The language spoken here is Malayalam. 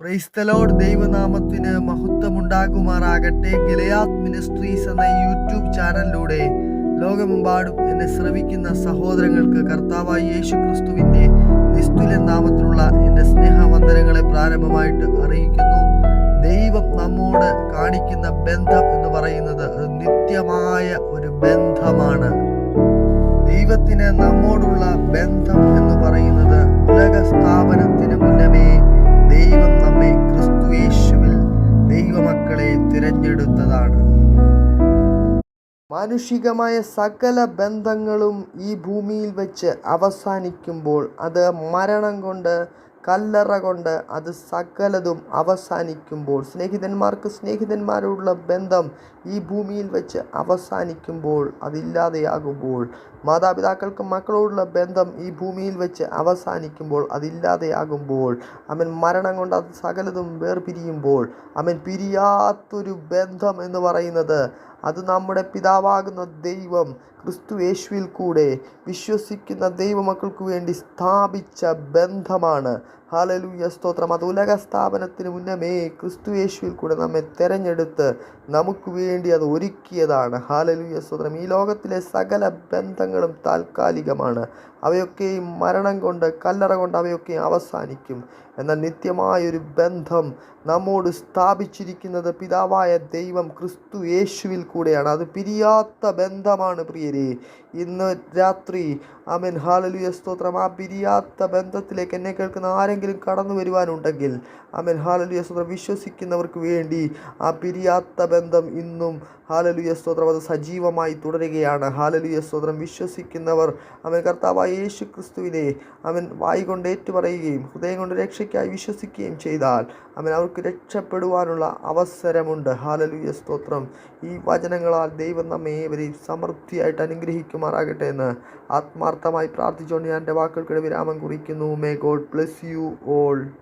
ക്രൈസ്തലോട് ദൈവനാമത്തിന് മഹത്വമുണ്ടാകുമാറാകട്ടെ. ഗിലയാത് മിനിസ്ട്രീസ് എന്ന യൂട്യൂബ് ചാനലിലൂടെ ലോകമെമ്പാടും എന്നെ ശ്രവിക്കുന്ന സഹോദരങ്ങൾക്ക് കർത്താവായ യേശു ക്രിസ്തുവിന്റെ നിസ്തുല നാമത്തിലുള്ള എന്റെ സ്നേഹവന്ദനങ്ങളെ പ്രാരംഭമായിട്ട് അറിയിക്കുന്നു. ദൈവം നമ്മോട് കാണിക്കുന്ന ബന്ധം എന്ന് പറയുന്നത് അത് നിത്യമായ ഒരു ബന്ധമാണ്. ദൈവത്തിന് നമ്മോടുള്ള ബന്ധം തിരഞ്ഞെടുത്തതാണ് മാനുഷികമായ സകല ബന്ധങ്ങളും ഈ ഭൂമിയിൽ വെച്ച് അവസാനിക്കുമ്പോൾ അത് മരണം കൊണ്ട് കല്ലറ കൊണ്ട് അത് സകലതും അവസാനിക്കുമ്പോൾ സ്നേഹിതന്മാർക്ക് സ്നേഹിതന്മാരോടുള്ള ബന്ധം ഈ ഭൂമിയിൽ വെച്ച് അവസാനിക്കുമ്പോൾ അതില്ലാതെയാകുമ്പോൾ മാതാപിതാക്കൾക്ക് മക്കളോടുള്ള ബന്ധം ഈ ഭൂമിയിൽ വെച്ച് അവസാനിക്കുമ്പോൾ അതില്ലാതെയാകുമ്പോൾ അവൻ മരണം കൊണ്ട് അത് സകലതും വേർപിരിയുമ്പോൾ അവൻ പിരിയാത്തൊരു ബന്ധം എന്ന് പറയുന്നത് അത് നമ്മുടെ പിതാവാകുന്ന ദൈവം ക്രിസ്തു യേശുവിൽ കൂടെ വിശ്വസിക്കുന്ന ദൈവമക്കൾക്ക് വേണ്ടി സ്ഥാപിച്ച ബന്ധമാണ്. ഹാലലൂയ സ്തോത്രം. അത് ഉലക സ്ഥാപനത്തിന് മുന്നമേ ക്രിസ്തു യേശുവിൽ കൂടെ നമ്മെ തിരഞ്ഞെടുത്ത് നമുക്ക് വേണ്ടി അത് ഒരുക്കിയതാണ്. ഹാലലൂയ സ്തോത്രം. ഈ ലോകത്തിലെ സകല ബന്ധങ്ങളും താൽക്കാലികമാണ്. അവയൊക്കെയും മരണം കൊണ്ട് കല്ലറ കൊണ്ട് അവയൊക്കെയും അവസാനിക്കും. എന്നാൽ നിത്യമായൊരു ബന്ധം നമ്മോട് സ്ഥാപിച്ചിരിക്കുന്നത് പിതാവായ ദൈവം ക്രിസ്തു യേശുവിൽ കൂടെയാണ്. അത് പിരിയാത്ത ബന്ധമാണ് പ്രിയരെ. ഇന്ന് രാത്രി അമൻ ഹാലലുയ സ്തോത്രം. ആ പിരിയാത്ത ബന്ധത്തിലേക്ക് എന്നെ കേൾക്കുന്ന ആരെങ്കിലും കടന്നു വരുവാനുണ്ടെങ്കിൽ അമൻ ഹാലലുയ സ്തോത്രം. വിശ്വസിക്കുന്നവർക്ക് വേണ്ടി ആ പിരിയാത്ത ബന്ധം ഇന്നും ഹാലലുയ സ്തോത്രം. അത് സജീവമായി തുടരുകയാണ്. ഹാലലുയ സ്തോത്രം. വിശ്വസിക്കുന്നവർ അവൻ കർത്താവായ യേശു ക്രിസ്തുവിനെ അവൻ വായി കൊണ്ട് ഏറ്റുപറയുകയും ഹൃദയം കൊണ്ട് രക്ഷയ്ക്കായി വിശ്വസിക്കുകയും ചെയ്താൽ അവൻ അവർക്ക് രക്ഷപ്പെടുവാനുള്ള അവസരമുണ്ട്. ഹാലലുയ സ്തോത്രം. ഈ വചനങ്ങളാൽ ദൈവം നമ്മെ ഏവരെയും സമൃദ്ധിയായിട്ട് അനുഗ്രഹിക്കുമാറാകട്ടെ എന്ന് ആത്മാർത്ഥമായി പ്രാർത്ഥിച്ചുകൊണ്ട് ഞാൻ എന്റെ വാക്കുകൾക്കിടെ വിരാമം കുറിക്കുന്നു. May God bless you old.